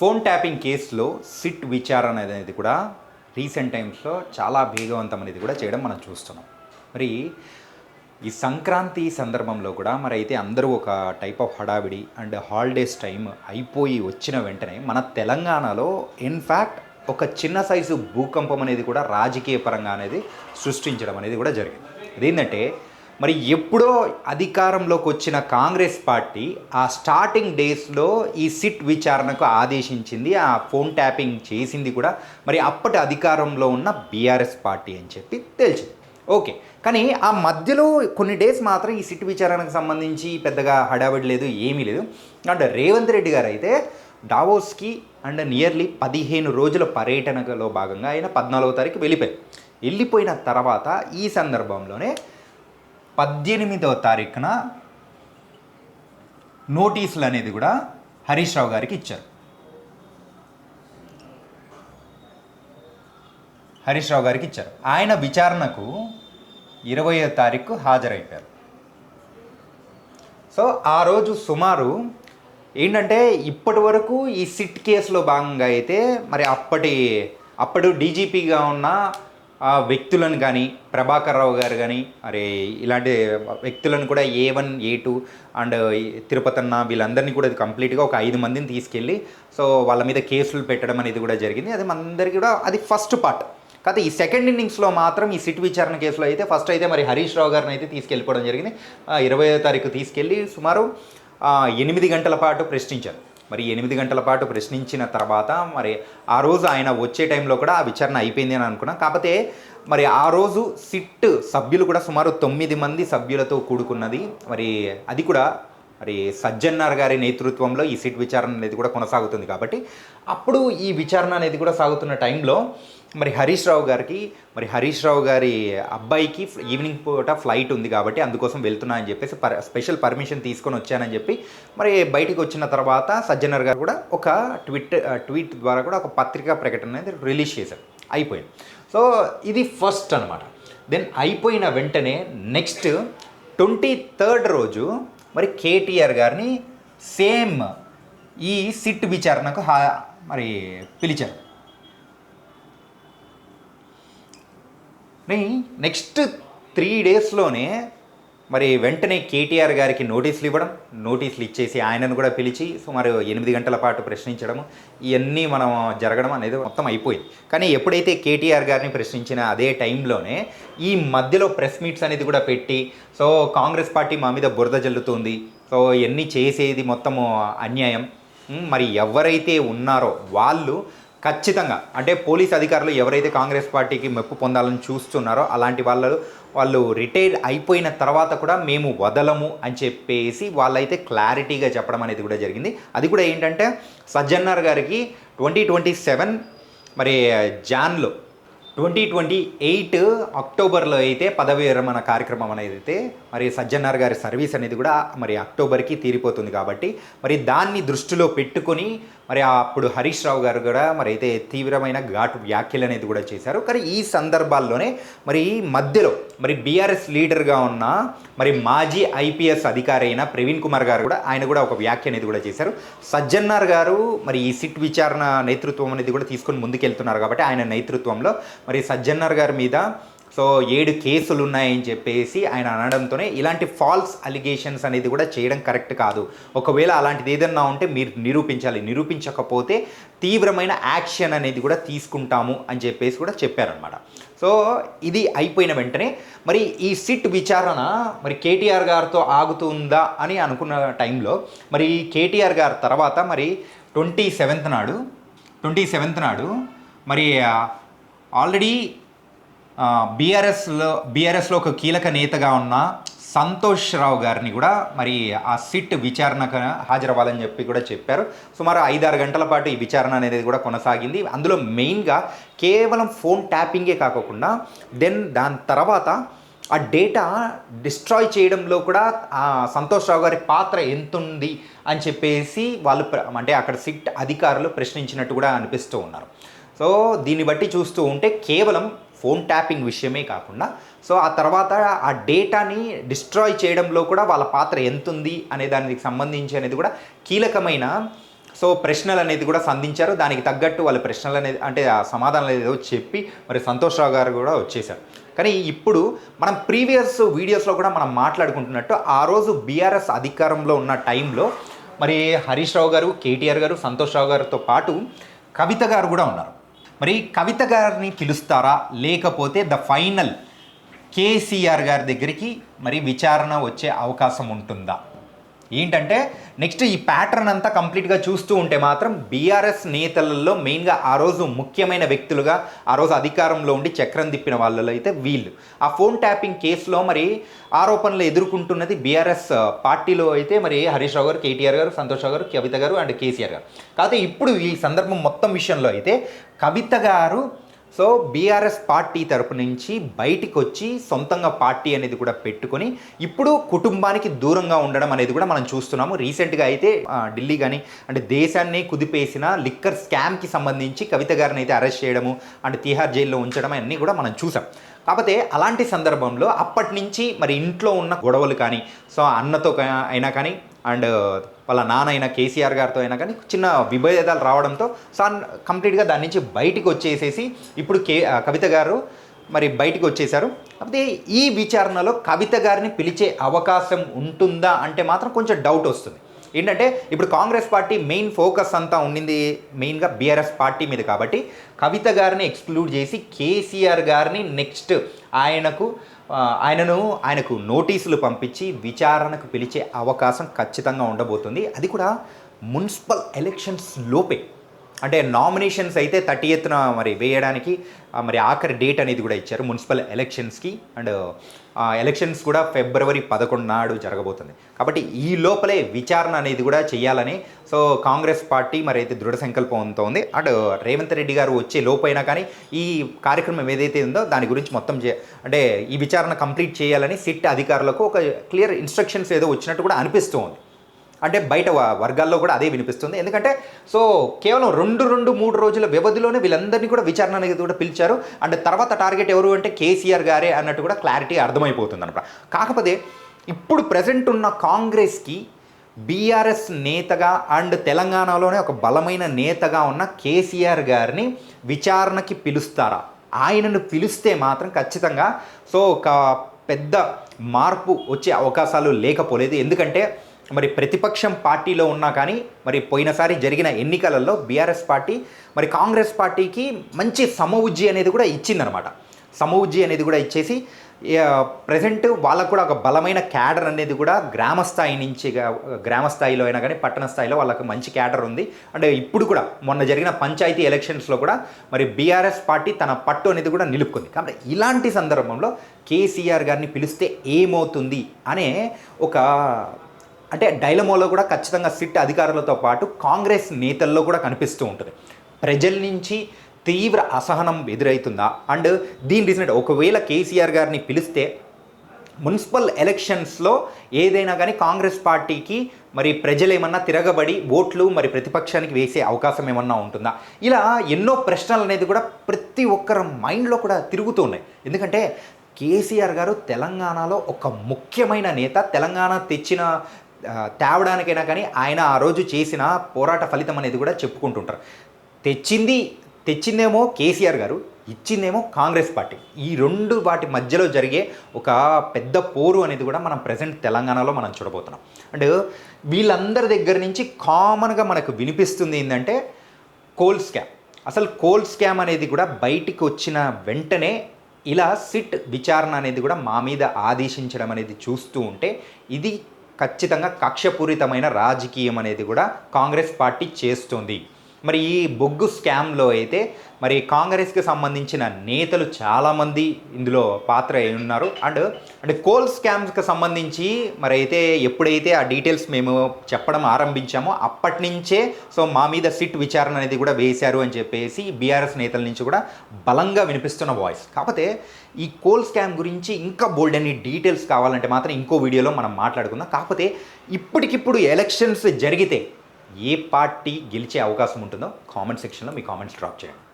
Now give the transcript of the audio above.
Phone tapping కేసులో SIT విచారణ అనేది కూడా రీసెంట్ టైమ్స్లో చాలా వేగవంతం అనేది కూడా చేయడం మనం చూస్తున్నాం. మరి ఈ సంక్రాంతి సందర్భంలో కూడా మరి అయితే అందరూ ఒక టైప్ ఆఫ్ హడావిడి అండ్ హాలిడేస్ టైం అయిపోయి వచ్చిన వెంటనే మన తెలంగాణలో ఇన్ఫ్యాక్ట్ ఒక చిన్న సైజు భూకంపం అనేది కూడా రాజకీయ పరంగా అనేది సృష్టించడం అనేది కూడా జరిగింది. అదేంటంటే మరి ఎప్పుడో అధికారంలోకి వచ్చిన కాంగ్రెస్ పార్టీ ఆ స్టార్టింగ్ డేస్లో ఈ సిట్ విచారణకు ఆదేశించింది ఆ ఫోన్ ట్యాపింగ్ చేసింది కూడా. మరి అప్పటి అధికారంలో ఉన్న బీఆర్ఎస్ పార్టీ అని చెప్పి తెలిసింది ఓకే. కానీ ఆ మధ్యలో కొన్ని డేస్ మాత్రం ఈ సిట్ విచారణకు సంబంధించి పెద్దగా హడావిడి లేదు ఏమీ లేదు. అండ్ రేవంత్ రెడ్డి గారు అయితే డావోస్కి అండ్ నియర్లీ పదిహేను రోజుల పర్యటనలో భాగంగా ఆయన పద్నాలుగో తారీఖు వెళ్ళిపోయారు. వెళ్ళిపోయిన తర్వాత ఈ సందర్భంలోనే పద్దెనిమిదవ తారీఖున నోటీసులు అనేది కూడా హరీష్ రావు గారికి ఇచ్చారు. హరీష్ రావు గారికి ఇచ్చారు. ఆయన విచారణకు ఇరవయో తారీఖు హాజరైపోయారు. సో ఆ రోజు సుమారు ఏంటంటే ఇప్పటి వరకు ఈ సిట్ కేసులో భాగంగా అయితే మరి అప్పటి అప్పుడు డీజీపీగా ఉన్న ఆ వ్యక్తులను కానీ ప్రభాకర్ రావు గారు కానీ మరి ఇలాంటి వ్యక్తులను కూడా A one A two and Tirupatanna వీళ్ళందరినీ కూడా కంప్లీట్గా ఒక ఐదు మందిని తీసుకెళ్ళి సో వాళ్ళ మీద కేసులు పెట్టడం అనేది కూడా జరిగింది. అది మనందరికీ కూడా అది ఫస్ట్ పార్ట్ కాకపోతే ఈ సెకండ్ ఇన్నింగ్స్లో మాత్రం ఈ సిట్ విచారణ కేసులో అయితే ఫస్ట్ అయితే మరి హరీష్ రావు గారిని అయితే తీసుకెళ్ళిపోవడం జరిగింది. ఇరవై తారీఖు తీసుకెళ్ళి సుమారు ఎనిమిది గంటల పాటు ప్రశ్నించారు. మరి ఎనిమిది గంటల పాటు ప్రశ్నించిన తర్వాత మరి ఆ రోజు ఆయన వచ్చే టైంలో కూడా ఆ విచారణ అయిపోయింది అని అనుకున్నాం. కాకపోతే మరి ఆ రోజు సిట్ సభ్యులు కూడా సుమారు తొమ్మిది మంది సభ్యులతో కూడుకున్నది. మరి అది కూడా మరి సజ్జన్నార్ గారి నేతృత్వంలో ఈ సిట్ విచారణ అనేది కూడా కొనసాగుతుంది కాబట్టి అప్పుడు ఈ విచారణ అనేది కూడా సాగుతున్న టైంలో మరి హరీష్ రావు గారికి మరి హరీష్ రావు గారి అబ్బాయికి ఈవినింగ్ పూట ఫ్లైట్ ఉంది కాబట్టి అందుకోసం వెళ్తున్నా అని చెప్పేసి పర్ స్పెషల్ పర్మిషన్ తీసుకొని వచ్చానని చెప్పి మరి బయటికి వచ్చిన తర్వాత సజ్జనర్ గారు కూడా ఒక ట్విట్ ట్వీట్ ద్వారా కూడా ఒక పత్రికా ప్రకటన అనేది రిలీజ్ చేశారు. అయిపోయింది. సో ఇది ఫస్ట్ అనమాట దెన్ అయిపోయిన వెంటనే నెక్స్ట్ ట్వంటీ థర్డ్ రోజు మరి కేటీఆర్ గారిని సేమ్ ఈ సిట్ విచారణకు హా మరి పిలిచారు. నెక్స్ట్ త్రీ డేస్లోనే మరి వెంటనే కేటీఆర్ గారికి నోటీసులు ఇవ్వడం నోటీసులు ఇచ్చేసి ఆయనను కూడా పిలిచి సుమారు ఎనిమిది గంటల పాటు ప్రశ్నించడము ఇవన్నీ మనం జరగడం అనేది మొత్తం అయిపోయింది. కానీ ఎప్పుడైతే కేటీఆర్ గారిని ప్రశ్నించిన అదే టైంలోనే ఈ మధ్యలో ప్రెస్ మీట్స్ అనేది కూడా పెట్టి సో కాంగ్రెస్ పార్టీ మా మీద బురద జల్లుతుంది సో ఇవన్నీ చేసేది మొత్తము అన్యాయం. మరి ఎవరైతే ఉన్నారో వాళ్ళు ఖచ్చితంగా. అంటే పోలీస్ అధికారులు ఎవరైతే కాంగ్రెస్ పార్టీకి మెప్పు పొందాలని చూస్తున్నారో అలాంటి వాళ్ళు వాళ్ళు రిటైర్ అయిపోయిన తర్వాత కూడా మేము వదలము అని చెప్పేసి వాళ్ళైతే క్లారిటీగా చెప్పడం అనేది కూడా జరిగింది. అది కూడా ఏంటంటే సజ్జన్నార్ గారికి ట్వంటీ ట్వంటీ సెవెన్ మరి uh, జాన్లో ట్వంటీ ట్వంటీ ఎయిట్ అక్టోబర్లో అయితే పదవి విరమణ కార్యక్రమం అనేది అయితే మరి సజ్జనార్ గారి సర్వీస్ అనేది కూడా మరి అక్టోబర్కి తీరిపోతుంది కాబట్టి మరి దాన్ని దృష్టిలో పెట్టుకొని మరి అప్పుడు హరీష్ రావు గారు కూడా మరి అయితే తీవ్రమైన ఘాటు వ్యాఖ్యలు అనేది కూడా చేశారు. కానీ ఈ సందర్భాల్లోనే మరి ఈ మధ్యలో మరి బీఆర్ఎస్ లీడర్గా ఉన్న మరి మాజీ ఐపీఎస్ అధికారి అయిన ప్రవీణ్ కుమార్ గారు కూడా ఆయన కూడా ఒక వ్యాఖ్య అనేది కూడా చేశారు. సజ్జన్నార్ గారు మరి ఈ సిట్ విచారణ నేతృత్వం అనేది కూడా తీసుకొని ముందుకెళ్తున్నారు కాబట్టి ఆయన నేతృత్వంలో మరి సజ్జన్నార్ గారి మీద సో ఏడు కేసులు ఉన్నాయని చెప్పేసి ఆయన అనడంతోనే ఇలాంటి ఫాల్స్ అలిగేషన్స్ అనేది కూడా చేయడం కరెక్ట్ కాదు. ఒకవేళ అలాంటిది ఏదన్నా ఉంటే మీరు నిరూపించాలి. నిరూపించకపోతే తీవ్రమైన యాక్షన్ అనేది కూడా తీసుకుంటాము అని చెప్పేసి కూడా చెప్పారనమాట సో ఇది అయిపోయిన వెంటనే మరి ఈ సిట్ విచారణ మరి కేటీఆర్ గారితో ఆగుతుందా అని అనుకున్న టైంలో మరి కేటీఆర్ గారి తర్వాత మరి ట్వంటీ సెవెంత్ నాడు ట్వంటీ సెవెంత్ నాడు మరి ఆల్రెడీ బీఆర్ఎస్లో బీఆర్ఎస్లో ఒక కీలక నేతగా ఉన్న సంతోష్ రావు గారిని కూడా మరి ఆ సిట్ విచారణకు హాజరవ్వాలని చెప్పి కూడా చెప్పారు. సుమారు ఐదారు గంటల పాటు ఈ విచారణ అనేది కూడా కొనసాగింది. అందులో మెయిన్గా కేవలం ఫోన్ ట్యాపింగే కాకుండా దెన్ దాని తర్వాత ఆ డేటా డిస్ట్రాయ్ చేయడంలో కూడా ఆ సంతోష్ రావు గారి పాత్ర ఎంత ఉంది అని చెప్పేసి వాళ్ళు ప్ర- అంటే అక్కడ సిట్ అధికారులు ప్రశ్నించినట్టు కూడా అనిపిస్తూ ఉన్నారు. సో దీన్ని బట్టి చూస్తూ ఉంటే కేవలం ఫోన్ ట్యాపింగ్ విషయమే కాకుండా సో ఆ తర్వాత ఆ డేటాని డిస్ట్రాయ్ చేయడంలో కూడా వాళ్ళ పాత్ర ఎంత ఉంది అనే దానికి సంబంధించి అనేది కూడా కీలకమైన సో ప్రశ్నలు అనేది కూడా సంధించారు. దానికి తగ్గట్టు వాళ్ళ ప్రశ్నలు అనేది అంటే ఆ సమాధానాలు ఏదో చెప్పి మరి సంతోష్ రావు గారు కూడా వచ్చేసారు కానీ ఇప్పుడు మనం ప్రీవియస్ వీడియోస్లో కూడా మనం మాట్లాడుకుంటున్నట్టు ఆ రోజు బీఆర్ఎస్ అధికారంలో ఉన్న టైంలో మరి హరీష్ రావు గారు కేటీఆర్ గారు సంతోష్ రావు గారితో పాటు కవిత గారు కూడా ఉన్నారు. మరి కవిత గారిని పిలుస్తారా? లేకపోతే ద ఫైనల్ కేసీఆర్ గారి దగ్గరికి మరి విచారణ వచ్చే అవకాశం ఉంటుందా? ఏంటంటే నెక్స్ట్ ఈ ప్యాటర్న్ అంతా కంప్లీట్గా చూస్తూ ఉంటే మాత్రం బీఆర్ఎస్ నేతలలో మెయిన్గా ఆ రోజు ముఖ్యమైన వ్యక్తులుగా ఆ రోజు అధికారంలో ఉండి చక్రం తిప్పిన వాళ్ళలో అయితే వీళ్ళు. ఆ ఫోన్ ట్యాపింగ్ కేసులో మరి ఆరోపణలు ఎదుర్కొంటున్నది బీఆర్ఎస్ పార్టీలో అయితే మరి హరీష్ రావు గారు కేటీఆర్ గారు సంతోష్ రావు గారు కవిత గారు అండ్ కేసీఆర్ గారు. కాకపోతే ఇప్పుడు ఈ సందర్భం మొత్తం విషయంలో అయితే కవిత గారు సో బీఆర్ఎస్ పార్టీ తరపు నుంచి బయటికి వచ్చి సొంతంగా పార్టీ అనేది కూడా పెట్టుకొని ఇప్పుడు కుటుంబానికి దూరంగా ఉండడం అనేది కూడా మనం చూస్తున్నాము. రీసెంట్గా అయితే ఢిల్లీ కానీ అంటే దేశాన్ని కుదిపేసిన లిక్కర్ స్కామ్కి సంబంధించి కవిత గారిని అయితే అరెస్ట్ చేయడము అండ్ తిహార్ జైల్లో ఉంచడం అన్నీ కూడా మనం చూసాం. కాకపోతే అలాంటి సందర్భంలో అప్పటి నుంచి మరి ఇంట్లో ఉన్న గొడవలు కానీ సో అన్నతో అయినా కానీ అండ్ వాళ్ళ నాన్న అయినా కేసీఆర్ గారితో అయినా కానీ చిన్న విభేదాలు రావడంతో సో కంప్లీట్గా దాని నుంచి బయటికి వచ్చేసేసి ఇప్పుడు కే కవిత గారు మరి బయటికి వచ్చేశారు కాకపోతే ఈ విచారణలో కవిత గారిని పిలిచే అవకాశం ఉంటుందా అంటే మాత్రం కొంచెం డౌట్ వస్తుంది. ఏంటంటే ఇప్పుడు కాంగ్రెస్ పార్టీ మెయిన్ ఫోకస్ అంతా ఉండింది మెయిన్గా బీఆర్ఎస్ పార్టీ మీద కాబట్టి కవిత గారిని ఎక్స్క్లూడ్ చేసి కేసీఆర్ గారిని నెక్స్ట్ ఆయనకు ఆయనను ఆయనకు నోటీసులు పంపించి విచారణకు పిలిచే అవకాశం ఖచ్చితంగా ఉండబోతుంది. అది కూడా మున్సిపల్ ఎలక్షన్స్ లోపే. అంటే నామినేషన్స్ అయితే థర్టీ ఎత్తున మరి వేయడానికి మరి ఆఖరి డేట్ అనేది కూడా ఇచ్చారు మున్సిపల్ ఎలక్షన్స్కి అండ్ ఎలక్షన్స్ కూడా ఫిబ్రవరి పదకొండు నాడు జరగబోతుంది. కాబట్టి ఈ లోపలే విచారణ అనేది కూడా చేయాలని సో కాంగ్రెస్ పార్టీ మరి అయితే దృఢ సంకల్పంతో ఉంది. అండ్ రేవంత్ రెడ్డి గారు వచ్చే లోపైనా కానీ ఈ కార్యక్రమం ఏదైతే ఉందో దాని గురించి మొత్తం చే అంటే ఈ విచారణ కంప్లీట్ చేయాలని సిట్ అధికారులకు ఒక క్లియర్ ఇన్స్ట్రక్షన్స్ ఏదో వచ్చినట్టు కూడా అనిపిస్తూ ఉంది అంటే బయట వర్గాల్లో కూడా అదే వినిపిస్తుంది. ఎందుకంటే సో కేవలం రెండు రెండు మూడు రోజుల వ్యవధిలోనే వీళ్ళందరినీ కూడా విచారణ అనేది కూడా పిలిచారు. అండ్ తర్వాత టార్గెట్ ఎవరు అంటే కేసీఆర్ గారే అన్నట్టు కూడా క్లారిటీ అర్థమైపోతుంది అనమాట కాకపోతే ఇప్పుడు ప్రజెంట్ ఉన్న కాంగ్రెస్కి బీఆర్ఎస్ నేతగా అండ్ తెలంగాణలోనే ఒక బలమైన నేతగా ఉన్న కేసీఆర్ గారిని విచారణకి పిలుస్తారా? ఆయనను పిలిస్తే మాత్రం ఖచ్చితంగా సో ఒక పెద్ద మార్పు వచ్చే అవకాశాలు లేకపోలేదు. ఎందుకంటే మరి ప్రతిపక్షం పార్టీలో ఉన్నా కానీ మరి పోయినసారి జరిగిన ఎన్నికలలో బీఆర్ఎస్ పార్టీ మరి కాంగ్రెస్ పార్టీకి మంచి సమవుజ్జి అనేది కూడా ఇచ్చిందనమాట. సమవుజ్జి అనేది కూడా ఇచ్చేసి ప్రజెంట్ వాళ్ళకు కూడా ఒక బలమైన క్యాడర్ అనేది కూడా గ్రామ స్థాయి నుంచి గ్రామ స్థాయిలో అయినా కానీ పట్టణ స్థాయిలో వాళ్ళకి మంచి క్యాడర్ ఉంది. అంటే ఇప్పుడు కూడా మొన్న జరిగిన పంచాయతీ ఎలక్షన్స్లో కూడా మరి బీఆర్ఎస్ పార్టీ తన పట్టు అనేది కూడా నిలుపుకుంది. కాబట్టి ఇలాంటి సందర్భంలో కేసీఆర్ గారిని పిలిస్తే ఏమవుతుంది అనే ఒక అంటే డైలమోలో కూడా ఖచ్చితంగా సిట్ అధికారులతో పాటు కాంగ్రెస్ నేతల్లో కూడా కనిపిస్తూ ఉంటుంది. ప్రజల నుంచి తీవ్ర అసహనం ఎదురవుతుందా అండ్ దీని రీజన్ ఒకవేళ కేసీఆర్ గారిని పిలిస్తే మున్సిపల్ ఎలక్షన్స్లో ఏదైనా కానీ కాంగ్రెస్ పార్టీకి మరి ప్రజలు ఏమన్నా తిరగబడి ఓట్లు మరి ప్రతిపక్షానికి వేసే అవకాశం ఏమన్నా ఉంటుందా? ఇలా ఎన్నో ప్రశ్నలు అనేది కూడా ప్రతి ఒక్కరి మైండ్లో కూడా తిరుగుతూ ఉన్నాయి. ఎందుకంటే కేసీఆర్ గారు తెలంగాణలో ఒక ముఖ్యమైన నేత. తెలంగాణ తెచ్చిన తేవడానికైనా కానీ ఆయన ఆ రోజు చేసిన పోరాట ఫలితం అనేది కూడా చెప్పుకుంటుంటారు. తెచ్చింది తెచ్చిందేమో కేసీఆర్ గారు ఇచ్చిందేమో కాంగ్రెస్ పార్టీ. ఈ రెండు వాటి మధ్యలో జరిగే ఒక పెద్ద పోరు అనేది కూడా మనం ప్రజెంట్ తెలంగాణలో మనం చూడబోతున్నాం. అండ్ వీళ్ళందరి దగ్గర నుంచి కామన్గా మనకు వినిపిస్తుంది ఏంటంటే కోల్ స్కామ్. అసలు కోల్ స్కామ్ అనేది కూడా బయటికి వచ్చిన వెంటనే ఇలా సిట్ విచారణ అనేది కూడా మా మీద ఆదేశించడం అనేది చూస్తూ ఉంటే ఇది ఖచ్చితంగా కక్షపూరితమైన రాజకీయం అనేది కూడా కాంగ్రెస్ పార్టీ చేస్తుంది. మరి ఈ బొగ్గు స్కామ్లో అయితే మరి కాంగ్రెస్కి సంబంధించిన నేతలు చాలామంది ఇందులో పాత్ర అయి ఉన్నారు. అండ్ అంటే కోల్ స్కామ్స్కి సంబంధించి మరి అయితే ఎప్పుడైతే ఆ డీటెయిల్స్ మేము చెప్పడం ఆరంభించామో అప్పటి నుంచే సో మా మీద సిట్ విచారణ అనేది కూడా వేశారు అని చెప్పేసి బీఆర్ఎస్ నేతల నుంచి కూడా బలంగా వినిపిస్తున్న వాయిస్. కాకపోతే ఈ కోల్ స్కామ్ గురించి ఇంకా బోల్డ్ అన్ని డీటెయిల్స్ కావాలంటే మాత్రం ఇంకో వీడియోలో మనం మాట్లాడుకుందాం. కాకపోతే ఇప్పటికిప్పుడు ఎలక్షన్స్ జరిగితే ఏ పార్టీ గెలిచే అవకాశం ఉంటుందో కామెంట్ సెక్షన్లో మీ కామెంట్స్ డ్రాప్ చేయండి.